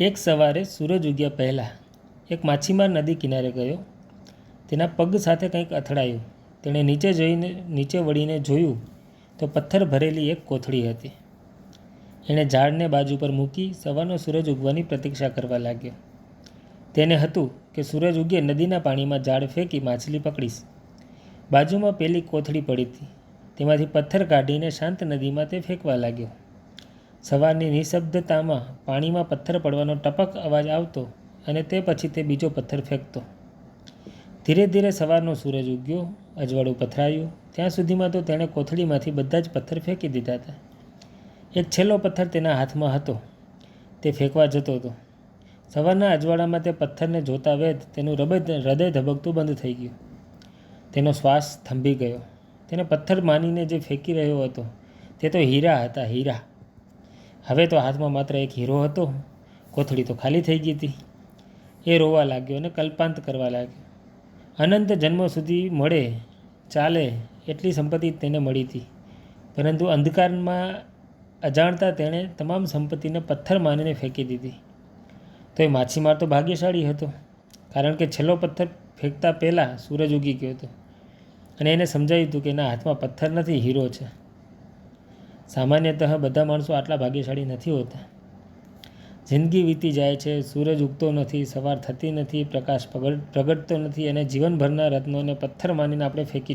એક સવારે સૂરજ ઉગ્યા પહેલાં એક માછીમાર નદી કિનારે ગયો. તેના પગ સાથે કંઈક અથડાયું. તેણે નીચે જોઈને, નીચે વળીને જોયું તો પથ્થર ભરેલી એક કોથળી હતી. એણે ઝાડને બાજુ પર મૂકી સવારનો સૂરજ ઉગવાની પ્રતીક્ષા કરવા લાગ્યો. તેને હતું કે સૂરજ ઉગે નદીના પાણીમાં ઝાડ ફેંકી માછલી પકડીશ. બાજુમાં પેલી કોથળી પડી હતી. તેમાંથી પથ્થર કાઢીને શાંત નદીમાં તે ફેંકવા લાગ્યો. સવારની નિઃશબ્દતામાં પાણીમાં પથ્થર પડવાનો ટપક અવાજ આવતો અને તે પછી તે બીજો પથ્થર ફેંકતો. ધીરે ધીરે સવારનો સૂરજ ઉગ્યો, અજવાળું પથરાયું. ત્યાં સુધીમાં તો તેણે કોથળીમાંથી બધા જ પથ્થર ફેંકી દીધા હતા. એક છેલ્લો પથ્થર તેના હાથમાં હતો. તે ફેંકવા જતો હતો. સવારના અજવાળામાં તે પથ્થરને જોતા વેદ તેનું હૃદય હૃદય ધબકતું બંધ થઈ ગયું. તેનો શ્વાસ થંભી ગયો. તેને પથ્થર માનીને જે ફેંકી રહ્યો હતો, તે તો હીરા હતા, હીરા. હવે તો હાથમાં માત્ર એક હીરો હતો. કોથળી તો ખાલી થઈ ગઈ હતી. એ રોવા લાગ્યો અને કલ્પાંત કરવા લાગ્યો. અનંત જન્મો સુધી મળે, ચાલે એટલી સંપત્તિ તેને મળી હતી. પરંતુ અંધકારમાં અજાણતા તેણે તમામ સંપત્તિને પથ્થર માનીને ફેંકી દીધી. તો એ માછીમાર તો ભાગ્યશાળી હતો, કારણ કે છેલ્લો પથ્થર ફેંકતા પહેલાં સૂરજ ઉગી ગયો હતો. અને એને સમજાયું હતું કે એના હાથમાં પથ્થર નથી, હીરો છે. સામાન્યતઃ બધા માણસો આટલા ભાગ્યશાળી નથી હોતા. જિંદગી વીતી જાય છે, સૂરજ ઉગતો નથી, સવાર થતી નથી, પ્રકાશ પ્રગટ, પ્રગટતો નથી અને જીવનભરના રત્નોને પથ્થર માનીને આપણે ફેંકી